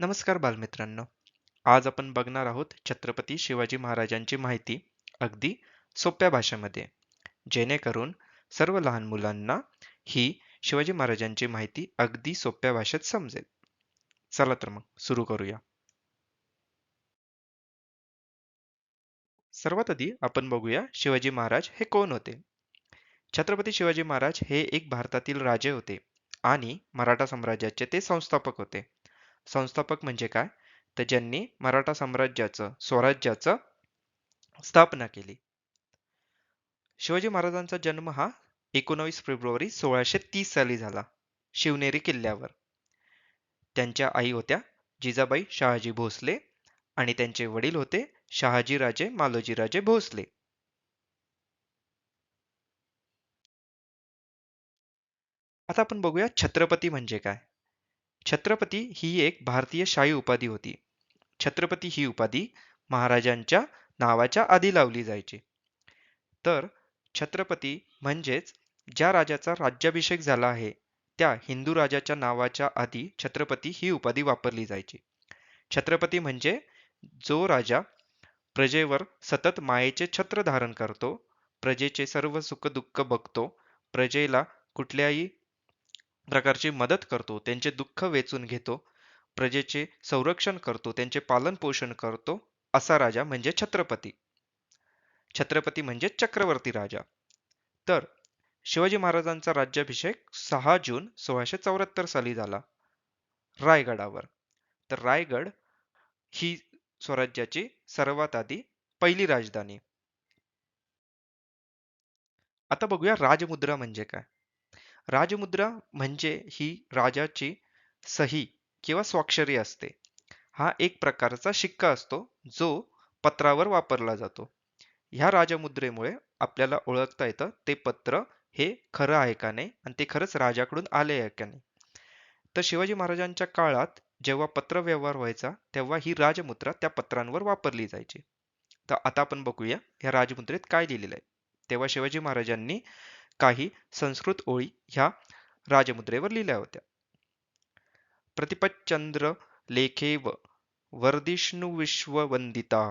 नमस्कार बालमित्रांनो. आज आपण बघणार आहोत छत्रपती शिवाजी महाराजांची माहिती अगदी सोप्या भाषेमध्ये. जेणेकरून सर्व लहान मुलांना ही शिवाजी महाराजांची माहिती अगदी सोप्या भाषेत समजेल. चला तर मग सुरू करूया. सर्वात आधी आपण बघूया शिवाजी महाराज हे कोण होते? छत्रपती शिवाजी महाराज हे एक भारतातील राजे होते आणि मराठा साम्राज्याचे ते संस्थापक होते. संस्थापक म्हणजे काय? तर ज्यांनी मराठा साम्राज्याचं स्वराज्याचं स्थापना केली. शिवाजी महाराजांचा जन्म हा एकोणावीस फेब्रुवारी सोळाशे तीस साली झाला शिवनेरी किल्ल्यावर. त्यांच्या आई होत्या जिजाबाई शहाजी भोसले आणि त्यांचे वडील होते शहाजीराजे मालोजीराजे भोसले. आता आपण बघूया छत्रपती म्हणजे काय? छत्रपती ही एक भारतीय शाही उपाधी होती. छत्रपती ही उपाधी महाराजांच्या नावाच्या आधी लावली जायची. तर छत्रपती म्हणजेच ज्या राजाचा राज्याभिषेक झाला आहे त्या हिंदू राजाच्या नावाच्या आधी छत्रपती ही उपाधी वापरली जायची. छत्रपती म्हणजे जो राजा प्रजेवर सतत मायेचे छत्र धारण करतो प्रजेचे सर्व सुख दुःख बघतो प्रजेला कुठल्याही प्रकारची मदत करतो त्यांचे दुःख वेचून घेतो प्रजेचे संरक्षण करतो त्यांचे पालन पोषण करतो असा राजा म्हणजे छत्रपती. छत्रपती म्हणजे चक्रवर्ती राजा. तर शिवाजी महाराजांचा राज्याभिषेक सहा जून सोळाशे चौऱ्याहत्तर साली झाला रायगडावर. तर रायगड ही स्वराज्याची सर्वात आधी पहिली राजधानी. आता बघूया राजमुद्रा म्हणजे काय? राजमुद्रा म्हणजे ही राजाची सही किंवा स्वाक्षरी असते. हा एक प्रकारचा शिक्का असतो जो पत्रावर वापरला जातो. ह्या राजमुद्रेमुळे आपल्याला ओळखता येतं ते पत्र हे खरं आहे का नाही आणि ते खरंच राजाकडून आले आहे का नाही. तर शिवाजी महाराजांच्या काळात जेव्हा पत्र व्यवहार व्हायचा तेव्हा ही राजमुद्रा त्या पत्रांवर वापरली जायची. तर आता आपण बघूया ह्या राजमुद्रेत काय लिहिलेलं आहे. तेव्हा शिवाजी महाराजांनी काही संस्कृत ओळी ह्या राजमुद्रेवर लिहिल्या होत्या. प्रतिपच्चंद्र लेखेव वर्धिष्णु विश्ववंदिता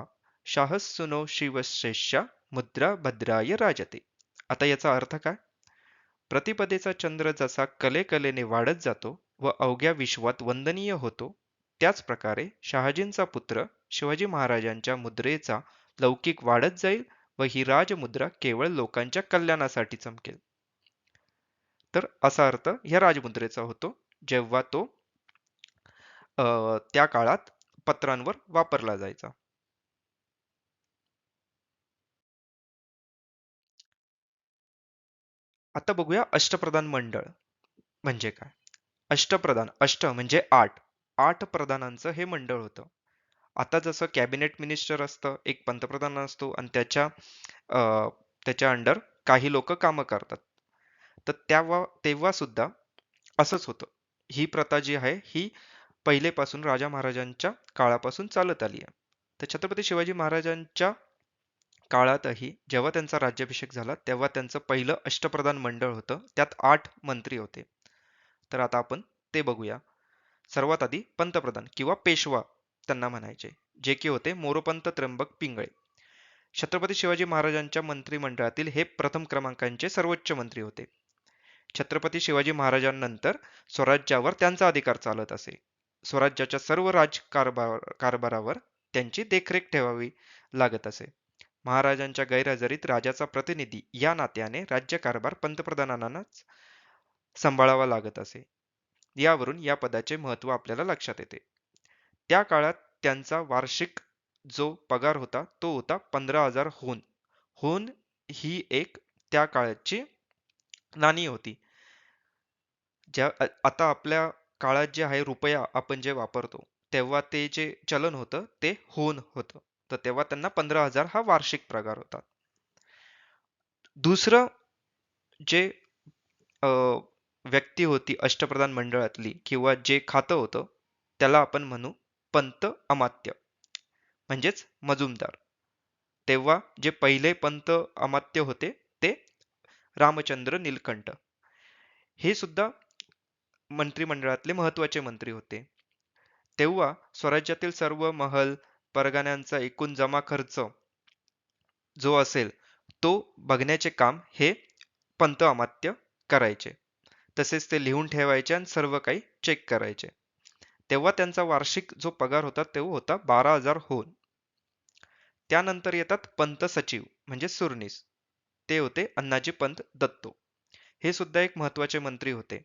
शाहसुनो शिवश्रेष्या मुद्रा भद्राय राजते. आता याचा अर्थ काय? प्रतिपदेचा चंद्र जसा कलेकलेने वाढत जातो व अवघ्या विश्वात वंदनीय होतो त्याच प्रकारे शहाजींचा पुत्र शिवाजी महाराजांच्या मुद्रेचा लौकिक वाढत जाईल व ही राजमुद्रा केवळ लोकांच्या कल्याणासाठी चमकेल. तर असा अर्थ ह्या राजमुद्रेचा होतो जेव्हा तो त्या काळात पत्रांवर वापरला जायचा. आता बघूया अष्टप्रधान मंडळ म्हणजे काय? अष्टप्रधान अष्ट म्हणजे आठ. आठ प्रधानांचं हे मंडळ होतं. आता जसं कॅबिनेट मिनिस्टर असतं एक पंतप्रधान असतो आणि त्याच्या त्याच्या अंडर काही लोक कामं करतात. तर तेव्हा तेव्हा सुद्धा असंच होतं. ही प्रथा जी आहे ही पहिलेपासून राजा महाराजांच्या काळापासून चालत आली आहे. तर छत्रपती शिवाजी महाराजांच्या काळातही जेव्हा त्यांचा राज्याभिषेक झाला तेव्हा त्यांचं पहिलं अष्टप्रधान मंडळ होतं. त्यात आठ मंत्री होते. तर आता आपण ते बघूया. सर्वात आधी पंतप्रधान किंवा पेशवा त्यांना म्हणायचे. जे की होते मोरोपंत त्र्यंबक पिंगळे. छत्रपती शिवाजी महाराजांच्या मंत्रिमंडळातील हे प्रथम क्रमांकांचे सर्वोच्च मंत्री होते. छत्रपती शिवाजी महाराजांनंतर स्वराज्यावर त्यांचा अधिकार चालत असे. स्वराज्याच्या सर्व राजकारभार कारभारावर त्यांची देखरेख ठेवावी लागत असे. महाराजांच्या गैरहजेरीत राजाचा प्रतिनिधी या नात्याने राज्यकारभार पंतप्रधानांनाच सांभाळावा लागत असे. यावरून या पदाचे महत्त्व आपल्याला लक्षात येते. त्या काळात त्यांचा वार्षिक जो पगार होता तो होता पंधरा हजार होन. होन ही एक त्या काळाची नाणी होती. ज्या आता आपल्या काळात जे आहे रुपया आपण जे वापरतो तेव्हा ते जे चलन होतं ते होन होतं. तर तेव्हा त्यांना पंधरा हजार हा वार्षिक पगार होता. दुसरं जे व्यक्ती होती अष्टप्रधान मंडळातली किंवा जे खातं होतं त्याला आपण म्हणू पंत अमात्य. म्हणजेच मजुमदार. तेव्हा जे पहिले पंत अमात्य होते ते रामचंद्र नीलकंठ. हे सुद्धा मंत्रिमंडळातले महत्त्वाचे मंत्री होते. तेव्हा स्वराज्यातील सर्व महल परगण्यांचा एकूण जमा खर्च जो असेल तो बघण्याचे काम हे पंत अमात्य करायचे. तसेच ते लिहून ठेवायचे आणि सर्व काही चेक करायचे. तेव्हा त्यांचा वार्षिक जो पगार होता तो होता बारा हजार होऊन. त्यानंतर येतात पंत सचिव म्हणजे सुरनीस ते होते अण्णाजी पंत दत्तो. हे सुद्धा एक महत्त्वाचे मंत्री होते.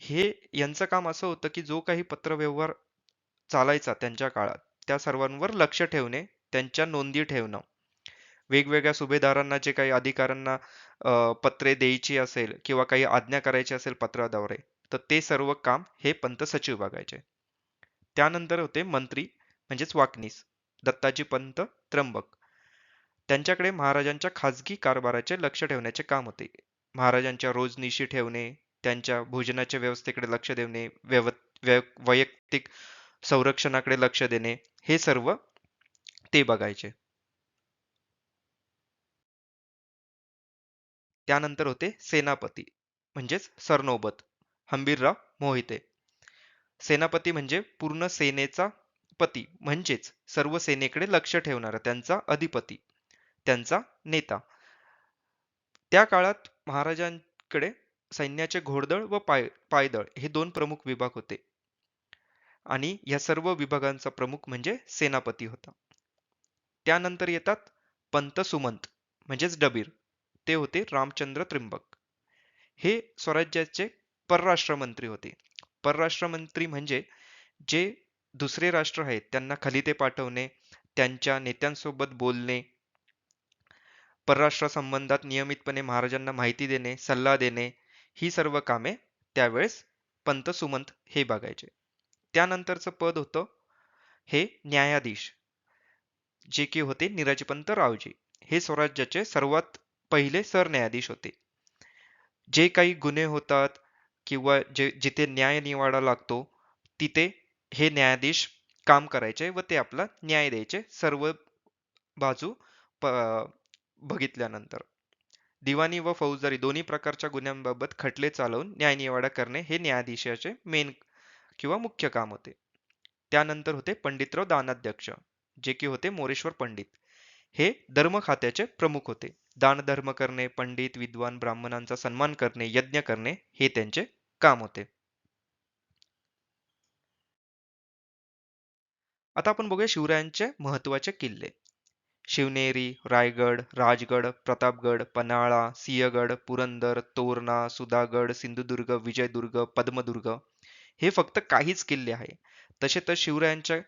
हे यांचं काम असं होतं की जो काही पत्रव्यवहार चालायचा त्यांच्या काळात त्या सर्वांवर लक्ष ठेवणे त्यांच्या नोंदी ठेवणं. वेगवेगळ्या सुभेदारांना जे काही अधिकाऱ्यांना पत्रे द्यायची असेल किंवा काही आज्ञा करायची असेल पत्राद्वारे तर ते सर्व काम हे पंत सचिव बघायचे. त्यानंतर होते मंत्री म्हणजेच वाकनीस दत्ताजी पंत त्र्यंबक. त्यांच्याकडे महाराजांच्या खाजगी कारभाराचे लक्ष ठेवण्याचे काम होते. महाराजांच्या रोजनिशी ठेवणे त्यांच्या भोजनाच्या व्यवस्थेकडे लक्ष देणे व्यव वैयक्तिक संरक्षणाकडे लक्ष देणे हे सर्व ते बघायचे. त्यानंतर होते सेनापती म्हणजेच सरनोबत हंबीरराव मोहिते. सेनापती म्हणजे पूर्ण सेनेचा पती म्हणजेच सर्व सेनेकडे लक्ष ठेवणारा त्यांचा अधिपती त्यांचा नेता. त्या काळात महाराजांकडे सैन्याचे घोडदळ व पाय पायदळ हे दोन प्रमुख विभाग होते. आणि या सर्व विभागांचा प्रमुख म्हणजे सेनापती होता. त्यानंतर येतात पंत सुमंत म्हणजेच डबीर. ते होते रामचंद्र त्रिंबक. हे स्वराज्याचे परराष्ट्र मंत्री होते. परराष्ट्र मंत्री म्हणजे जे दुसरे राष्ट्र आहेत त्यांना खलिते पाठवणे त्यांच्या नेत्यांसोबत बोलणे परराष्ट्र संबंधात नियमितपणे महाराजांना माहिती देणे सल्ला देणे ही सर्व कामे त्यावेळेस पंत सुमंत हे बघायचे. त्यानंतरचं पद होतं हे न्यायाधीश जे की होते निराजीपंत रावजी. हे स्वराज्याचे सर्वात पहिले सरन्यायाधीश होते. जे काही गुन्हे होतात किंवा जे जिथे न्याय निवाडा लागतो तिथे हे न्यायाधीश काम करायचे व ते आपला न्याय द्यायचे सर्व बाजू प- बघितल्यानंतर. दिवाणी व फौजदारी दोन्ही प्रकारच्या गुन्ह्यांबाबत खटले चालवून न्यायनिवाडा करणे हे न्यायाधीशाचे मेन किंवा मुख्य काम होते. त्यानंतर होते पंडितराव दानाध्यक्ष जे की होते मोरेश्वर पंडित. हे धर्म खात्याचे प्रमुख होते. दान धर्म करणे पंडित विद्वान ब्राह्मणांचा सन्मान करणे यज्ञ करणे हे त्यांचे काम होते. आता आपण बघूया शिवरायांचे महत्त्वाचे किल्ले. शिवनेरी रायगड राजगड प्रतापगड पन्हाळा सिंहगड पुरंदर तोरणा सुधागड सिंधुदुर्ग विजयदुर्ग पद्मदुर्ग हे फक्त काहीच किल्ले आहे. तसे तर शिवरायांचे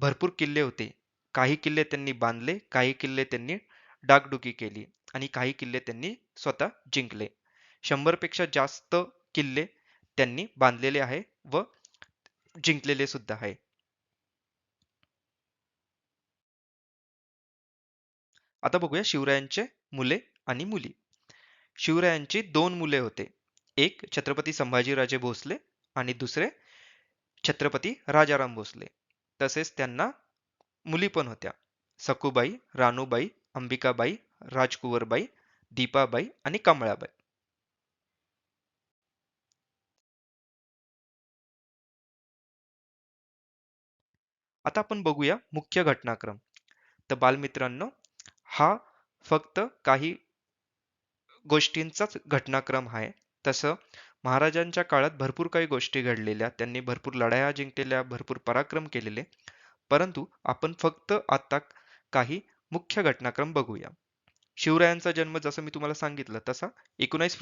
भरपूर किल्ले होते. काही किल्ले त्यांनी बांधले काही किल्ले त्यांनी डागडुकी केली आणि काही किल्ले त्यांनी स्वतः जिंकले. शंभरपेक्षा जास्त किल्ले त्यांनी बांधलेले आहे व जिंकलेले सुद्धा आहे. आता बघूया शिवरायांचे मुले आणि मुली. शिवरायांची दोन मुले होते. एक छत्रपती संभाजीराजे भोसले आणि दुसरे छत्रपती राजाराम भोसले. तसेच त्यांना मुली पण होत्या. सकुबाई रानूबाई अंबिकाबाई राजकुवरबाई दीपाबाई आणि कमळाबाई. आता आपण बघूया मुख्य घटनाक्रम. तर बालमित्रांनो हा फक्त काही गोष्टींचाच घटनाक्रम आहे. तसं महाराजांच्या काळात भरपूर काही गोष्टी घडलेल्या त्यांनी भरपूर लढाया जिंकलेल्या भरपूर पराक्रम केलेले. परंतु आपण फक्त आता काही मुख्य घटनाक्रम बघूया. शिवरायांचा जन्म जसं मी तुम्हाला सांगितलं तसा एकोणीस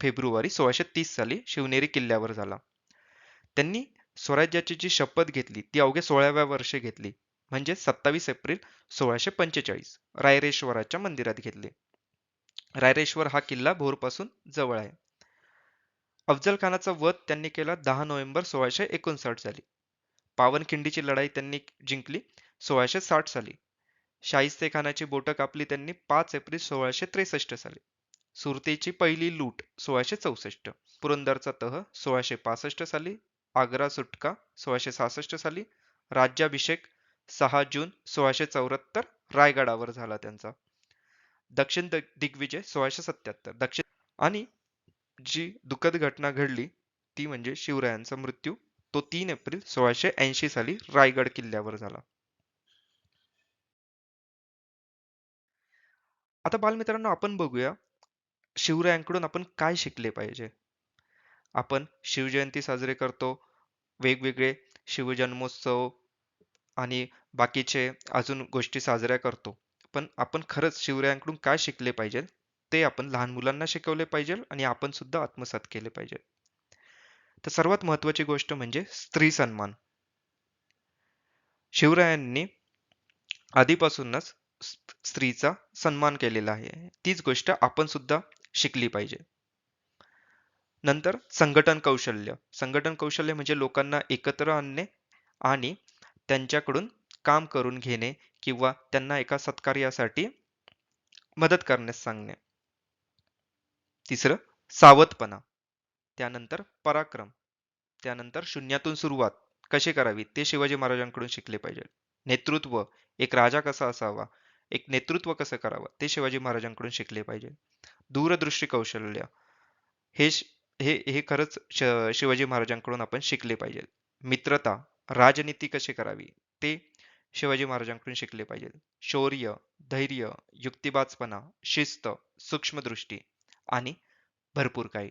फेब्रुवारी सोळाशे तीस साली शिवनेरी किल्ल्यावर झाला. त्यांनी स्वराज्याची जी शपथ घेतली ती अवघ्या सोळाव्या वर्षी घेतली. म्हणजे सत्तावीस एप्रिल सोळाशे पंचेचाळीस रायरेश्वराच्या मंदिरात घेतले. रायरेश्वर हा किल्ला भोरपासून जवळ आहे. अफजल खानाचा वध त्यांनी केला दहा नोव्हेंबर सोळाशे एकोणसाठ साली. पावनखिंडीची लढाई त्यांनी जिंकली सोळाशे साठ साली. शाहिस्ते खानाची बोटं कापली त्यांनी पाच एप्रिल सोळाशे त्रेसष्ट साली. सुरतेची पहिली लूट सोळाशे चौसष्ट पुरंदरचा तह सोळाशे पासष्ट साली आग्रा सुटका सोळाशे सहासष्ट साली. राज्याभिषेक सहा जून सोळाशे चौऱ्याहत्तर रायगडावर झाला त्यांचा. दक्षिण दिग्विजय सोळाशे सत्याहत्तर. दक्षिण आणि जी दुःखद घटना घडली ती म्हणजे शिवरायांचा मृत्यू. तो तीन एप्रिल सोळाशे ऐंशी साली रायगड किल्ल्यावर झाला. आता बालमित्रांनो आपण बघूया शिवरायांकडून आपण काय शिकले पाहिजे? आपण शिवजयंती साजरे करतो. वेगवेगळे शिवजन्मोत्सव आणि बाकीचे अजून गोष्टी साजऱ्या करतो. पण आपण खरंच शिवरायांकडून काय शिकले पाहिजे? ते आपण लहान मुलांना शिकवले पाहिजे आणि आपण सुद्धा आत्मसात केले पाहिजे. तर सर्वात महत्वाची गोष्ट म्हणजे स्त्री सन्मान. शिवरायांनी आधीपासूनच स्त्रीचा सन्मान केलेला आहे. तीच गोष्ट आपण सुद्धा शिकली पाहिजे. नंतर संघटन कौशल्य. संघटन कौशल्य म्हणजे लोकांना एकत्र आणणे आणि त्यांच्याकडून काम करून घेणे किंवा त्यांना एका सत्कार्यासाठी मदत करण्यास सांगणे. तिसरं सावधपणा. त्यानंतर पराक्रम. त्यानंतर शून्यातून सुरुवात. कशी करावी? ते शिवाजी महाराजांकडून शिकले पाहिजे. नेतृत्व. एक राजा कसा असावा? एक नेतृत्व कसं करावं? ते शिवाजी महाराजांकडून शिकले पाहिजे. दूरदृष्टी कौशल्य. हे हे हे खरंच शिवाजी महाराजांकडून आपण शिकले पाहिजे. मित्रता राजनीती कशी करावी ते शिवाजी महाराजांकडून शिकले पाहिजे. शौर्य धैर्य युक्तिबाजपणा शिस्त सूक्ष्मदृष्टी आणि भरपूर काही.